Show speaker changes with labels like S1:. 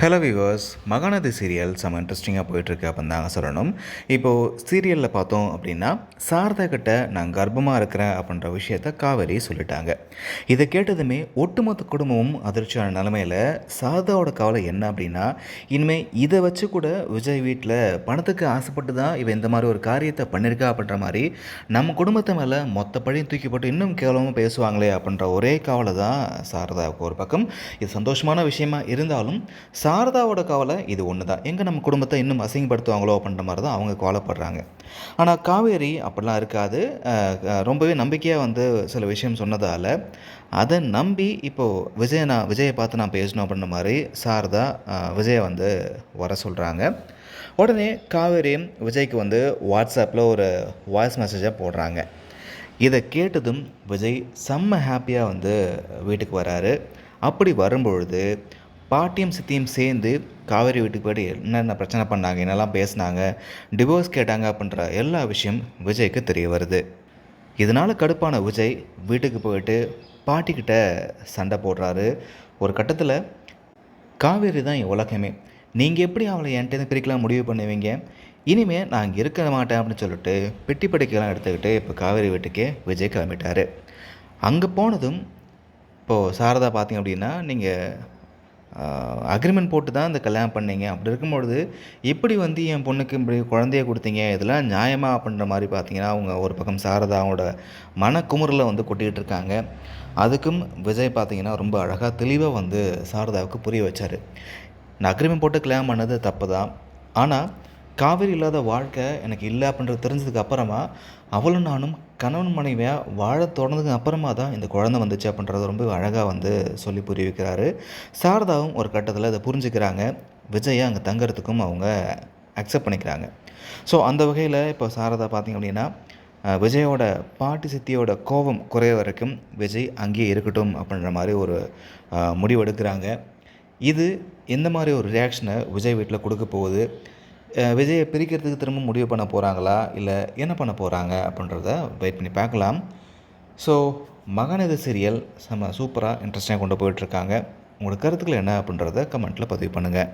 S1: Hello viewers Mahanadi serial செம்ம இன்ட்ரெஸ்டிங்காக போயிட்டுருக்கு அப்படின்னு தாங்க சொல்லணும். இப்போது சீரியலில் பார்த்தோம் அப்படின்னா சாரதா கிட்ட நான் கர்ப்பமாக இருக்கிறேன் அப்படின்ற விஷயத்த காவேரி சொல்லிட்டாங்க. இதை கேட்டதுமே ஒட்டுமொத்த குடும்பமும் அதிர்ச்சியான நிலமையில் சாரதாவோட கவலை என்ன அப்படின்னா இனிமேல் இதை வச்சு கூட விஜய் வீட்டில் பணத்துக்கு ஆசைப்பட்டு தான் இவன் இந்த மாதிரி ஒரு காரியத்தை பண்ணியிருக்கா அப்படின்ற மாதிரி நம்ம குடும்பத்தை மேலே மொத்த பழியும் தூக்கி போட்டு இன்னும் கேவலமாக பேசுவாங்களே அப்படின்ற ஒரே கவலை தான் சாரதாவுக்கு ஒரு பக்கம். இது சந்தோஷமான விஷயமா இருந்தாலும் சாரதாவோட கவலை இது ஒன்று தான் எங்கே நம்ம குடும்பத்தை இன்னும் அசிங்கப்படுத்துவாங்களோ அப்படின்ற மாதிரி தான் அவங்க கவலைப்படுறாங்க. ஆனால் காவேரி அப்படிலாம் இருக்காது. ரொம்பவே நம்பிக்கையாக வந்து சில விஷயம் சொன்னதால் அதை நம்பி இப்போது விஜய் நான் விஜயை பார்த்து நான் பேசணும் அப்படின்ற மாதிரி சாரதா விஜயை வந்து வர சொல்கிறாங்க உடனே காவேரி விஜய்க்கு வந்து வாட்ஸ்அப்பில் ஒரு வாய்ஸ் மெசேஜாக போடுறாங்க. இதை கேட்டதும் விஜய் செம்ம ஹாப்பியாக வந்து வீட்டுக்கு வராரு. அப்படி வரும்பொழுது பாட்டியும் சித்தியும் சேர்ந்து காவேரி வீட்டுக்கு போய்ட்டு என்னென்ன பிரச்சனை பண்ணாங்க என்னெல்லாம் பேசினாங்க டிவோர்ஸ் கேட்டாங்க அப்படின்ற எல்லா விஷயம் விஜய்க்கு தெரிய வருது. இதனால் கடுப்பான விஜய் வீட்டுக்கு போயிட்டு பாட்டிக்கிட்ட சண்டை போடுறாரு. ஒரு கட்டத்தில் காவேரி தான் என் உலகமே. நீங்கள் எப்படி அவளை என்கிட்ட பிரிக்கலாம் முடிவு பண்ணுவீங்க? இனிமேல் நான் இங்கே இருக்க மாட்டேன் அப்படின்னு சொல்லிட்டு பெட்டி படிக்கலாம் எடுத்துக்கிட்டு இப்போ காவேரி வீட்டுக்கே விஜய் கிளம்பிட்டார். அங்கே போனதும் இப்போது சாரதா பார்த்தீங்க அப்படின்னா நீங்கள் அக்ரிமெண்ட் போட்டு தான் இந்த கல்யாணம் பண்ணீங்க. அப்படி இருக்கும்பொழுது எப்படி வந்து என் பொண்ணுக்கு இப்படி குழந்தைய கொடுத்தீங்க? இதெல்லாம் நியாயமா அப்படின்ற மாதிரி பார்த்தீங்கன்னா அவங்க ஒரு பக்கம் சாரதாவோட மனக்குமுறில் வந்து கொட்டிகிட்டு இருக்காங்க. அதுக்கும் விஜய் பார்த்தீங்கன்னா ரொம்ப அழகாக தெளிவாக வந்து சாரதாவுக்கு புரிய வச்சார். நான் அக்ரிமெண்ட் போட்டு கல்யாணம் பண்ணது தப்பு தான் ஆனால் காவிரி இல்லாத வாழ்க்கை எனக்கு இல்லை அப்படின்றது தெரிஞ்சதுக்கு அப்புறமா அவளும் நானும் கணவன் மனைவியாக வாழ தொடர்ந்ததுக்கு அப்புறமா தான் இந்த குழந்தை வந்துச்சு அப்படின்றத ரொம்ப அழகாக வந்து சொல்லி புரிய வைக்கிறாரு. சாரதாவும் ஒரு கட்டத்தில் அதை புரிஞ்சுக்கிறாங்க. விஜயை அங்கே தங்குறதுக்கும் அவங்க அக்செப்ட் பண்ணிக்கிறாங்க. ஸோ அந்த வகையில் இப்போ சாரதா பார்த்திங்க அப்படின்னா விஜயோட பாட்டி சித்தியோட கோபம் குறைய வரைக்கும் விஜய் அங்கேயே இருக்கட்டும் அப்படின்ற மாதிரி ஒரு முடிவு எடுக்கிறாங்க இது எந்த மாதிரி ஒரு ரியாக்ஷனை விஜய் வீட்டில் கொடுக்க போகுது? விஜயை பிரிக்கிறதுக்கு திரும்ப முடிவு பண்ண போகிறாங்களா இல்லை என்ன பண்ண போகிறாங்க அப்படின்றத வெயிட் பண்ணி பார்க்கலாம். ஸோ மகனது சீரியல் செம்ம சூப்பராக இன்ட்ரெஸ்டிங்காக கொண்டு போயிட்டுருக்காங்க உங்களோட கருத்துக்கள் என்ன? அப்படின்றத கமெண்ட்டில் பதிவு பண்ணுங்கள்